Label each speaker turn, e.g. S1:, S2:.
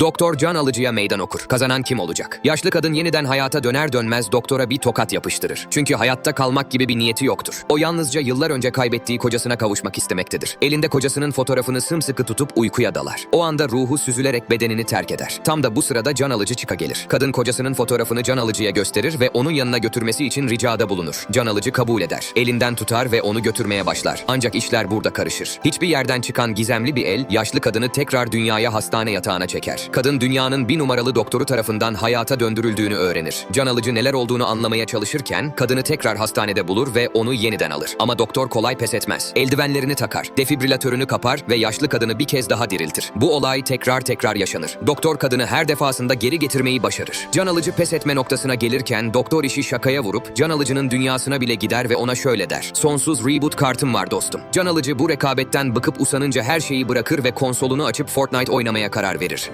S1: Doktor can alıcıya meydan okur. Kazanan kim olacak? Yaşlı kadın yeniden hayata döner dönmez doktora bir tokat yapıştırır. Çünkü hayatta kalmak gibi bir niyeti yoktur. O yalnızca yıllar önce kaybettiği kocasına kavuşmak istemektedir. Elinde kocasının fotoğrafını sımsıkı tutup uykuya dalar. O anda ruhu süzülerek bedenini terk eder. Tam da bu sırada can alıcı çıka gelir. Kadın kocasının fotoğrafını can alıcıya gösterir ve onun yanına götürmesi için ricada bulunur. Can alıcı kabul eder. Elinden tutar ve onu götürmeye başlar. Ancak işler burada karışır. Hiçbir yerden çıkan gizemli bir el yaşlı kadını tekrar dünyaya hastane yatağına çeker. Kadın dünyanın bir numaralı doktoru tarafından hayata döndürüldüğünü öğrenir. Can alıcı neler olduğunu anlamaya çalışırken kadını tekrar hastanede bulur ve onu yeniden alır. Ama doktor kolay pes etmez. Eldivenlerini takar, defibrilatörünü kapar ve yaşlı kadını bir kez daha diriltir. Bu olay tekrar tekrar yaşanır. Doktor kadını her defasında geri getirmeyi başarır. Can alıcı pes etme noktasına gelirken doktor işi şakaya vurup can alıcının dünyasına bile gider ve ona şöyle der. Sonsuz reboot kartım var dostum. Can alıcı bu rekabetten bıkıp usanınca her şeyi bırakır ve konsolunu açıp Fortnite oynamaya karar verir.